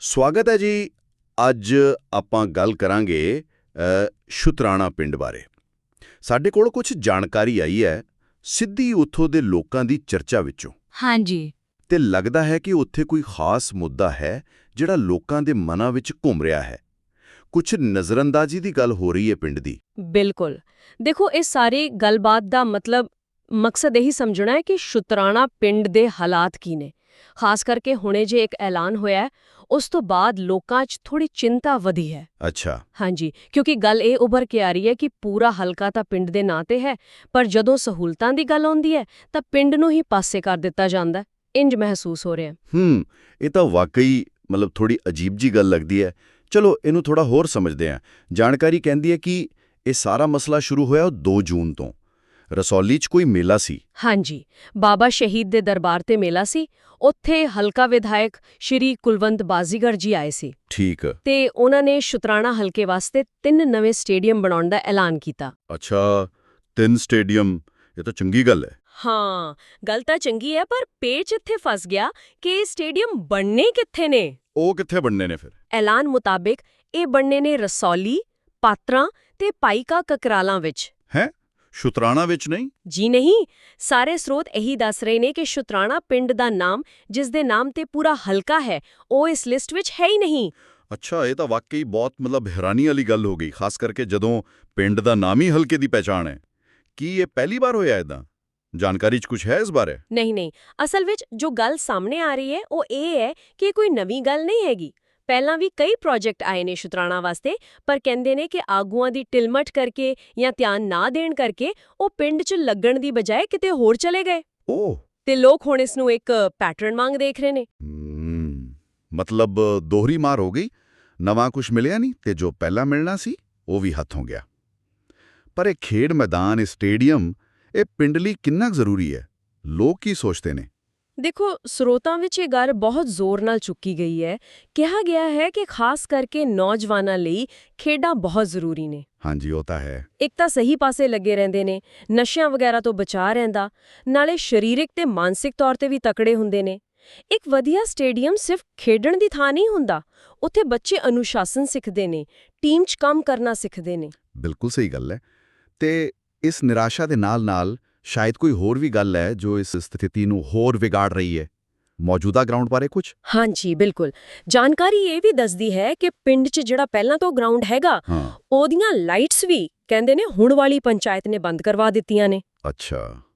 ਸਵਾਗਤ ਹੈ ਜੀ। ਅੱਜ ਆਪਾਂ ਗੱਲ ਕਰਾਂਗੇ ਸ਼ੁਤਰਾਣਾ ਪਿੰਡ ਬਾਰੇ। ਸਾਡੇ ਕੋਲ ਕੁਝ ਜਾਣਕਾਰੀ ਆਈ ਹੈ ਸਿੱਧੀ ਉੱਥੋਂ ਦੇ ਲੋਕਾਂ ਦੀ ਚਰਚਾ ਵਿੱਚੋਂ। ਹਾਂਜੀ। ਤੇ ਲੱਗਦਾ ਹੈ ਕਿ ਉੱਥੇ ਕੋਈ ਖਾਸ ਮੁੱਦਾ ਹੈ ਜਿਹੜਾ ਲੋਕਾਂ ਦੇ ਮਨਾਂ ਵਿੱਚ ਘੁੰਮ ਰਿਹਾ ਹੈ। ਕੁਝ ਨਜ਼ਰਅੰਦਾਜ਼ੀ ਦੀ ਗੱਲ ਹੋ ਰਹੀ ਹੈ ਪਿੰਡ ਦੀ। ਬਿਲਕੁਲ। ਦੇਖੋ ਇਹ ਸਾਰੀ ਗੱਲਬਾਤ ਦਾ ਮਤਲਬ ਮਕਸਦ ਇਹੀ ਸਮਝਣਾ ਹੈ ਕਿ ਸ਼ੁਤਰਾਣਾ ਪਿੰਡ ਦੇ ਹਾਲਾਤ ਕੀ ਨੇ। ਖਾਸ ਕਰਕੇ ਹੁਣੇ ਜੇ ਇੱਕ ਐਲਾਨ ਹੋਇਆ ਹੈ ਉਸ ਤੋਂ ਬਾਅਦ ਲੋਕਾਂ 'ਚ ਥੋੜੀ ਚਿੰਤਾ ਵਧੀ ਹੈ। ਅੱਛਾ। ਹਾਂਜੀ ਕਿਉਂਕਿ ਗੱਲ ਇਹ ਉੱਭਰ ਕੇ ਆ ਰਹੀ ਹੈ ਕਿ ਪੂਰਾ ਹਲਕਾ ਤਾਂ ਪਿੰਡ ਦੇ ਨਾਂ ਤੇ ਹੈ ਪਰ ਜਦੋਂ ਸਹੂਲਤਾਂ ਦੀ ਗੱਲ ਆਉਂਦੀ ਹੈ ਤਾਂ ਪਿੰਡ ਨੂੰ ਹੀ ਪਾਸੇ ਕਰ ਦਿੱਤਾ ਜਾਂਦਾ ਇੰਜ ਮਹਿਸੂਸ ਹੋ ਰਿਹਾ ਹੈ। ਹੂੰ ਇਹ ਤਾਂ ਵਾਕਈ ਮਤਲਬ ਥੋੜੀ ਅਜੀਬ ਜੀ ਗੱਲ ਲੱਗਦੀ ਹੈ। ਚਲੋ ਇਹਨੂੰ ਥੋੜਾ ਹੋਰ ਸਮਝਦੇ ਹਾਂ। ਜਾਣਕਾਰੀ ਕਹਿੰਦੀ ਹੈ ਕਿ ਇਹ ਸਾਰਾ ਮਸਲਾ ਸ਼ੁਰੂ ਹੋਇਆ 2 ਜੂਨ ਤੋਂ। ਰਸੌਲੀ 'ਚ ਕੋਈ ਮੇਲਾ ਸੀ? ਹਾਂਜੀ ਬਾਬਾ ਸ਼ਹੀਦ ਦੇ ਦਰਬਾਰ ਤੇ ਮੇਲਾ ਸੀ। ਉੱਥੇ ਹਲਕਾ ਵਿਧਾਇਕ ਸ਼੍ਰੀ ਕੁਲਵੰਤ ਬਾਜ਼ੀਗਰ ਜੀ ਆਏ ਸੀ। ਠੀਕ। ਤੇ ਉਹਨਾਂ ਨੇ ਸ਼ੁਤਰਾਣਾ ਹਲਕੇ ਵਾਸਤੇ ਤਿੰਨ ਨਵੇਂ ਸਟੇਡੀਅਮ ਬਣਾਉਣ ਦਾ ਐਲਾਨ ਕੀਤਾ। ਅੱਛਾ ਤਿੰਨ ਸਟੇਡੀਅਮ ਇਹ ਤਾਂ ਚੰਗੀ ਗੱਲ ਹੈ। ਹਾਂ ਗੱਲ ਤਾਂ ਚੰਗੀ ਹੈ ਪਰ ਪੇਚ ਇੱਥੇ ਫਸ ਗਿਆ ਕਿ ਇਹ ਸਟੇਡੀਅਮ ਬਣਨੇ ਕਿੱਥੇ ਨੇ? ਉਹ ਕਿੱਥੇ ਬਣਨੇ ਨੇ ਫਿਰ? ਐਲਾਨ ਮੁਤਾਬਿਕ ਇਹ ਬਣਨੇ ਨੇ ਰਸੌਲੀ ਪਾਤਰਾਂ ਤੇ ਪਾਈਕਾ ਕਕਰਾਲਾਂ ਵਿੱਚ। ਸ਼ੁਤਰਾਣਾ ਵਿੱਚ ਨਹੀਂ? ਜੀ ਨਹੀਂ ਸਾਰੇ ਸਰੋਤ ਇਹੀ ਦੱਸ ਰਹੇ ਨੇ ਕਿ ਸ਼ੁਤਰਾਣਾ ਪਿੰਡ ਦਾ ਨਾਮ ਜਿਸ ਦੇ ਨਾਮ ਤੇ ਪੂਰਾ ਹਲਕਾ ਹੈ ਉਹ ਇਸ ਲਿਸਟ ਵਿੱਚ ਹੈ ਹੀ ਨਹੀਂ। ਅੱਛਾ ਇਹ ਤਾਂ ਵਾਕਈ ਬਹੁਤ ਮਤਲਬ ਹੈਰਾਨੀ ਵਾਲੀ ਗੱਲ ਹੋ ਗਈ ਖਾਸ ਕਰਕੇ ਜਦੋਂ ਪਿੰਡ ਦਾ ਨਾਮ ਹੀ ਹਲਕੇ ਦੀ ਪਹਿਚਾਣ ਹੈ। ਕੀ ਇਹ ਪਹਿਲੀ ਵਾਰ ਹੋਇਆ ਇਦਾਂ ਜਾਣਕਾਰੀ 'ਚ ਕੁਝ ਹੈ ਇਸ ਬਾਰੇ? ਨਹੀਂ ਨਹੀਂ ਅਸਲ ਵਿੱਚ ਜੋ ਗੱਲ ਸਾਹਮਣੇ ਆ ਰਹੀ ਹੈ ਉਹ ਇਹ ਹੈ ਕਿ ਕੋਈ ਨਵੀਂ ਗੱਲ ਨਹੀਂ ਹੈਗੀ। ਪਹਿਲਾਂ ਵੀ ਕਈ ਪ੍ਰੋਜੈਕਟ ਆਏ ਨੇ ਸ਼ੁਤਰਾਣਾ ਵਾਸਤੇ ਪਰ ਕਹਿੰਦੇ ਨੇ ਕਿ ਆਗੂਆਂ ਦੀ ਟਿਲਮਟ ਕਰਕੇ ਜਾਂ ਧਿਆਨ ਨਾ ਦੇਣ ਕਰਕੇ ਉਹ ਪਿੰਡ 'ਚ ਲੱਗਣ ਦੀ ਬਜਾਏ ਕਿਤੇ ਹੋਰ ਚਲੇ ਗਏ। ਓਹ। ਤੇ ਲੋਕ ਹੁਣ ਇਸ ਨੂੰ ਇੱਕ ਪੈਟਰਨ ਵਾਂਗ ਦੇਖ ਰਹੇ ਨੇ। ਮਤਲਬ ਦੋਹਰੀ ਮਾਰ ਹੋ ਗਈ। ਨਵਾਂ ਕੁਝ ਮਿਲਿਆ ਨਹੀਂ ਤੇ ਜੋ ਪਹਿਲਾਂ ਮਿਲਣਾ ਸੀ ਉਹ ਵੀ ਹੱਥੋਂ ਗਿਆ। ਪਰ ਇਹ ਖੇਡ ਮੈਦਾਨ ਇਹ ਸਟੇਡੀਅਮ ਇਹ ਪਿੰਡ ਲਈ ਕਿੰਨਾ ਜ਼ਰੂਰੀ ਹੈ? ਲੋਕ ਕੀ ਸੋਚਦੇ ਨੇ? ਦੇਖੋ ਸਰੋਤਾਂ ਵਿੱਚ ਇਹ ਗੱਲ ਬਹੁਤ ਜ਼ੋਰ ਨਾਲ ਚੁੱਕੀ ਗਈ ਹੈ। ਕਿਹਾ ਗਿਆ ਹੈ ਕਿ ਖਾਸ ਕਰਕੇ ਨੌਜਵਾਨਾਂ ਲਈ ਖੇਡਾਂ ਬਹੁਤ ਜ਼ਰੂਰੀ ਨੇ। ਹਾਂਜੀ ਉਹ ਤਾਂ ਹੈ। ਇੱਕ ਤਾਂ ਸਹੀ ਪਾਸੇ ਲੱਗੇ ਰਹਿੰਦੇ ਨੇ ਨਸ਼ਿਆਂ ਵਗੈਰਾ ਤੋਂ ਬਚਾ ਰਹਿੰਦਾ ਨਾਲੇ ਸਰੀਰਕ ਤੇ ਮਾਨਸਿਕ ਤੌਰ ਤੇ ਵੀ ਤਕੜੇ ਹੁੰਦੇ ਨੇ। ਇੱਕ ਵਧੀਆ ਸਟੇਡੀਅਮ ਸਿਰਫ ਖੇਡਣ ਦੀ ਥਾਂ ਨਹੀਂ ਹੁੰਦਾ ਉੱਥੇ ਬੱਚੇ ਅਨੁਸ਼ਾਸਨ ਸਿੱਖਦੇ ਨੇ ਟੀਮ 'ਚ ਕੰਮ ਕਰਨਾ ਸਿੱਖਦੇ ਨੇ। ਬਿਲਕੁਲ ਸਹੀ ਗੱਲ ਹੈ। ਤੇ ਇਸ ਨਿਰਾਸ਼ਾ ਦੇ ਨਾਲ-ਨਾਲ ਸ਼ਾਇਦ ਕੋਈ ਹੋਰ ਵੀ ਗੱਲ ਹੈ ਜੋ ਇਸ ਸਥਿਤੀ ਨੂੰ ਹੋਰ ਵਿਗਾੜ ਰਹੀ ਹੈ ਮੌਜੂਦਾ ਗਰਾਊਂਡ ਬਾਰੇ ਕੁਝ ਹਾਂਜੀ ਬਿਲਕੁਲ ਜਾਣਕਾਰੀ ਇਹ ਵੀ ਦੱਸਦੀ ਹੈ ਕਿ ਪਿੰਡ 'ਚ ਜਿਹੜਾ ਪਹਿਲਾਂ ਤੋਂ ਗਰਾਊਂਡ ਹੈਗਾ ਉਹਦੀਆਂ ਲਾਈਟਸ ਵੀ ਕਹਿੰਦੇ ਨੇ ਹੁਣ ਵਾਲੀ ਪੰਚਾਇਤ ਨੇ ਬੰਦ ਕਰਵਾ ਦਿੱਤੀਆਂ ਨੇ ਅੱਛਾ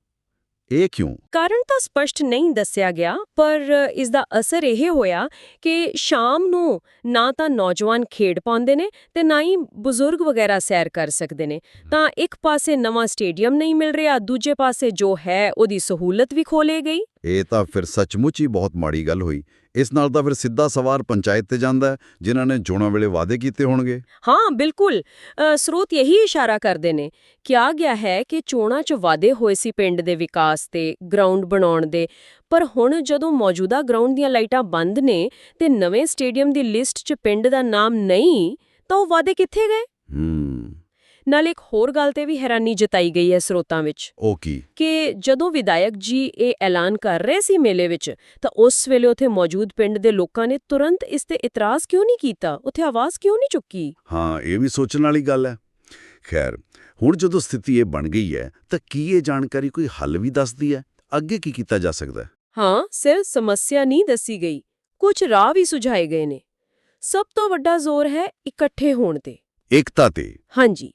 ਇਹ ਕਿਉਂ? ਕਾਰਨ ਤਾਂ ਸਪਸ਼ਟ ਨਹੀਂ ਦੱਸਿਆ ਗਿਆ, ਪਰ ਇਸ ਦਾ ਅਸਰ ਇਹ ਹੋਇਆ ਕਿ ਸ਼ਾਮ ਨੂੰ ਨਾ ਤਾਂ ਨੌਜਵਾਨ ਖੇਡ ਪਾਉਂਦੇ ਨੇ ਤੇ ਨਾ ਹੀ ਬਜ਼ੁਰਗ ਵਗੈਰਾ ਸੈਰ ਕਰ ਸਕਦੇ ਨੇ। ਤਾਂ ਇੱਕ ਪਾਸੇ ਨਵਾਂ ਸਟੇਡੀਅਮ ਨਹੀਂ ਮਿਲ ਰਿਹਾ, ਦੂਜੇ ਪਾਸੇ ਜੋ ਹੈ ਉਹਦੀ ਸਹੂਲਤ ਵੀ ਖੋਲੇ ਗਈ। ਇਹ ਤਾਂ ਫਿਰ ਸੱਚਮੁੱਚ ਹੀ ਬਹੁਤ ਮਾੜੀ ਗੱਲ ਹੋਈ। ਇਸ ਨਾਲ ਤਾਂ ਫਿਰ ਸਿੱਧਾ ਸਵਾਰ ਪੰਚਾਇਤ ਤੇ ਜਾਂਦਾ ਜਿਨ੍ਹਾਂ ਨੇ ਚੋਣਾਂ ਵੇਲੇ ਵਾਅਦੇ ਕੀਤੇ ਹੋਣਗੇ। ਹਾਂ ਬਿਲਕੁਲ। ਸਰੋਤ ਇਹੀ ਇਸ਼ਾਰਾ ਕਰਦੇ ਨੇ ਕਿਹਾ ਗਿਆ ਹੈ ਕਿ ਚੋਣਾਂ 'ਚ ਵਾਅਦੇ ਹੋਏ ਸੀ ਪਿੰਡ ਦੇ ਵਿਕਾਸ ਤੇ ਗਰਾਊਂਡ ਬਣਾਉਣ ਦੇ। ਪਰ ਹੁਣ ਜਦੋਂ ਮੌਜੂਦਾ ਗਰਾਊਂਡ ਦੀਆਂ ਲਾਈਟਾਂ ਬੰਦ ਨੇ ਤੇ ਨਵੇਂ ਸਟੇਡੀਅਮ ਦੀ ਲਿਸਟ 'ਚ ਪਿੰਡ ਦਾ ਨਾਮ ਨਹੀਂ ਤਾਂ ਉਹ ਵਾਅਦੇ ਕਿੱਥੇ ਗਏ? ਹੂੰ। ਨਾਲ ਇੱਕ ਹੋਰ ਗੱਲ ਤੇ ਵੀ ਹੈਰਾਨੀ ਜਤਾਈ ਗਈ ਹੈ ਸਰੋਤਾਂ ਵਿੱਚ। ਉਹ ਕੀ? ਕਿ ਜਦੋਂ ਵਿਧਾਇਕ ਜੀ ਇਹ ਐਲਾਨ ਕਰ ਰਹੇ ਸੀ ਮੇਲੇ ਵਿੱਚ ਤਾਂ ਉਸ ਵੇਲੇ ਉੱਥੇ ਮੌਜੂਦ ਪਿੰਡ ਦੇ ਲੋਕਾਂ ਨੇ ਤੁਰੰਤ ਇਸ ਤੇ ਇਤਰਾਜ਼ ਕਿਉਂ ਨਹੀਂ ਕੀਤਾ? ਉੱਥੇ ਆਵਾਜ਼ ਕਿਉਂ ਨਹੀਂ ਚੁੱਕੀ? ਹਾਂ ਇਹ ਵੀ ਸੋਚਣ ਵਾਲੀ ਗੱਲ ਹੈ। ਖੈਰ ਹੁਣ ਜਦੋਂ ਸਥਿਤੀ ਇਹ ਬਣ ਗਈ ਹੈ ਤਾਂ ਕੀ ਇਹ ਜਾਣਕਾਰੀ ਕੋਈ ਹੱਲ ਵੀ ਦੱਸਦੀ ਹੈ? ਅੱਗੇ ਕੀ ਕੀਤਾ ਜਾ ਸਕਦਾ ਹੈ? ਹਾਂ ਸਿਰ ਸਮੱਸਿਆ ਨਹੀਂ ਦੱਸੀ ਗਈ। ਕੁਝ ਰਾਹ ਵੀ ਸੁਝਾਏ ਗਏ ਨੇ। ਸਭ ਤੋਂ ਵੱਡਾ ਜ਼ੋਰ ਹੈ ਇਕੱਠੇ ਹੋਣ ਤੇ। ਏਕਤਾ ਤੇ। ਹਾਂਜੀ।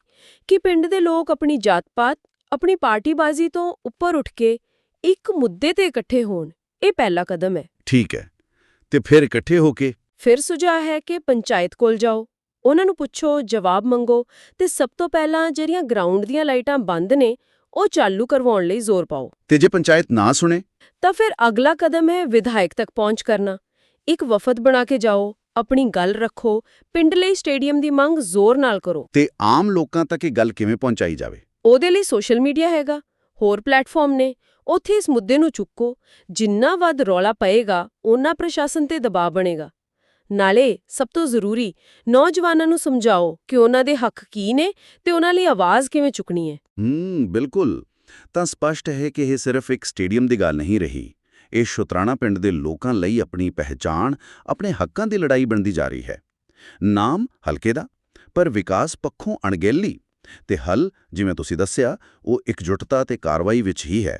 ਕਿ ਪਿੰਡ ਦੇ ਲੋਕ ਆਪਣੀ ਜਾਤ-ਪਾਤ ਆਪਣੀ ਪਾਰਟੀਬਾਜ਼ੀ ਤੋਂ ਉੱਪਰ ਉੱਠ ਕੇ ਇੱਕ ਮੁੱਦੇ ਤੇ ਇਕੱਠੇ ਹੋਣ ਇਹ ਪਹਿਲਾ ਕਦਮ ਹੈ। ਠੀਕ ਹੈ ਤੇ ਫਿਰ ਇਕੱਠੇ ਹੋ ਕੇ? ਫਿਰ ਸੁਝਾਅ ਹੈ ਕਿ ਪੰਚਾਇਤ ਕੋਲ ਜਾਓ ਉਹਨਾਂ ਨੂੰ ਪੁੱਛੋ ਜਵਾਬ ਮੰਗੋ ਤੇ ਸਭ ਤੋਂ ਪਹਿਲਾਂ ਜਿਹੜੀਆਂ ਗਰਾਊਂਡ ਦੀਆਂ ਲਾਈਟਾਂ ਬੰਦ ਨੇ ਉਹ ਚਾਲੂ ਕਰਵਾਉਣ ਲਈ ਜ਼ੋਰ ਪਾਓ। ਤੇ ਜੇ ਪੰਚਾਇਤ ਨਾ ਸੁਣੇ? ਤਾਂ ਫਿਰ ਅਗਲਾ ਕਦਮ ਹੈ ਵਿਧਾਇਕ ਤੱਕ ਪਹੁੰਚ ਕਰਨਾ। ਇੱਕ ਵਫਦ ਬਣਾ ਕੇ ਜਾਓ ਆਪਣੀ ਗੱਲ ਰੱਖੋ ਪਿੰਡ ਲਈ ਸਟੇਡੀਅਮ ਦੀ ਮੰਗ ਜ਼ੋਰ ਨਾਲ ਕਰੋ। ਤੇ ਆਮ ਲੋਕਾਂ ਤੱਕ ਇਹ ਗੱਲ ਕਿਵੇਂ ਪਹੁੰਚਾਈ ਜਾਵੇ? ਉਹਦੇ ਲਈ ਸੋਸ਼ਲ ਮੀਡੀਆ ਹੈਗਾ ਹੋਰ ਪਲੇਟਫਾਰਮ ਨੇ। ਉੱਥੇ ਇਸ ਮੁੱਦੇ ਨੂੰ ਚੁੱਕੋ ਜਿੰਨਾ ਵੱਧ ਰੌਲਾ ਪਏਗਾ ਓਨਾ ਪ੍ਰਸ਼ਾਸਨ ਤੇ ਦਬਾਅ ਬਣੇਗਾ। ਨਾਲੇ ਸਭ ਤੋਂ ਜ਼ਰੂਰੀ ਨੌਜਵਾਨਾਂ ਨੂੰ ਸਮਝਾਓ ਕਿ ਉਹਨਾਂ ਦੇ ਹੱਕ ਕੀ ਨੇ ਤੇ ਉਹਨਾਂ ਲਈ ਆਵਾਜ਼ ਕਿਵੇਂ ਚੁੱਕਣੀ ਹੈ। ਹੂੰ ਬਿਲਕੁਲ। ਤਾਂ ਸਪਸ਼ਟ ਹੈ ਕਿ ਇਹ ਸਿਰਫ ਇੱਕ ਸਟੇਡੀਅਮ ਦੀ ਗੱਲ ਨਹੀਂ ਰਹੀ। ਇਹ ਸ਼ੁਤਰਾਣਾ ਪਿੰਡ ਦੇ ਲੋਕਾਂ ਲਈ ਆਪਣੀ ਪਹਿਚਾਣ, ਆਪਣੇ ਹੱਕਾਂ ਦੀ ਲੜਾਈ ਬਣਦੀ ਜਾ ਰਹੀ ਹੈ। ਨਾਮ ਹਲਕੇ ਦਾ, ਪਰ ਵਿਕਾਸ ਪੱਖੋਂ ਅਣਗਹਿਲੀ। ਤੇ ਹੱਲ, ਜਿਵੇਂ ਤੁਸੀਂ ਦੱਸਿਆ, ਉਹ ਇਕਜੁੱਟਤਾ ਤੇ ਕਾਰਵਾਈ ਵਿੱਚ ਹੀ ਹੈ।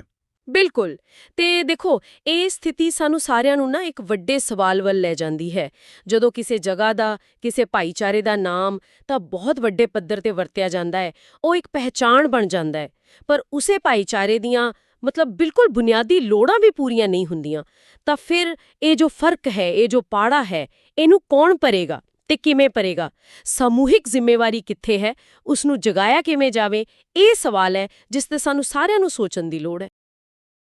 ਬਿਲਕੁਲ। ਤੇ ਦੇਖੋ, ਇਹ ਸਥਿਤੀ ਸਾਨੂੰ ਸਾਰਿਆਂ ਨੂੰ ਨਾ ਇੱਕ ਵੱਡੇ ਸਵਾਲ ਵੱਲ ਲੈ ਜਾਂਦੀ ਹੈ। ਜਦੋਂ ਕਿਸੇ ਜਗ੍ਹਾ ਦਾ, ਕਿਸੇ ਭਾਈਚਾਰੇ ਦਾ ਨਾਮ ਤਾਂ ਬਹੁਤ ਵੱਡੇ ਪੱਧਰ ਤੇ ਵਰਤਿਆ ਜਾਂਦਾ ਹੈ, ਉਹ ਇੱਕ ਪਹਿਚਾਣ ਬਣ ਜਾਂਦਾ ਹੈ। ਪਰ ਉਸੇ ਭਾਈਚਾਰੇ ਦੀਆਂ ਮਤਲਬ ਬਿਲਕੁਲ ਬੁਨਿਆਦੀ ਲੋੜਾਂ ਵੀ ਪੂਰੀਆਂ ਨਹੀਂ ਹੁੰਦੀਆਂ। ਤਾਂ ਫਿਰ ਇਹ ਜੋ ਫ਼ਰਕ ਹੈ, ਇਹ ਜੋ ਪਾੜਾ ਹੈ, ਇਹਨੂੰ ਕੌਣ ਭਰੇਗਾ ਤੇ ਕਿਵੇਂ ਭਰੇਗਾ? ਸਮੂਹਿਕ ਜ਼ਿੰਮੇਵਾਰੀ ਕਿੱਥੇ ਹੈ? ਉਸ ਨੂੰ ਜਗਾਇਆ ਕਿਵੇਂ ਜਾਵੇ? ਇਹ ਸਵਾਲ ਹੈ ਜਿਸ ਤੇ ਸਾਨੂੰ ਸਾਰਿਆਂ ਨੂੰ ਸੋਚਣ ਦੀ ਲੋੜ ਹੈ।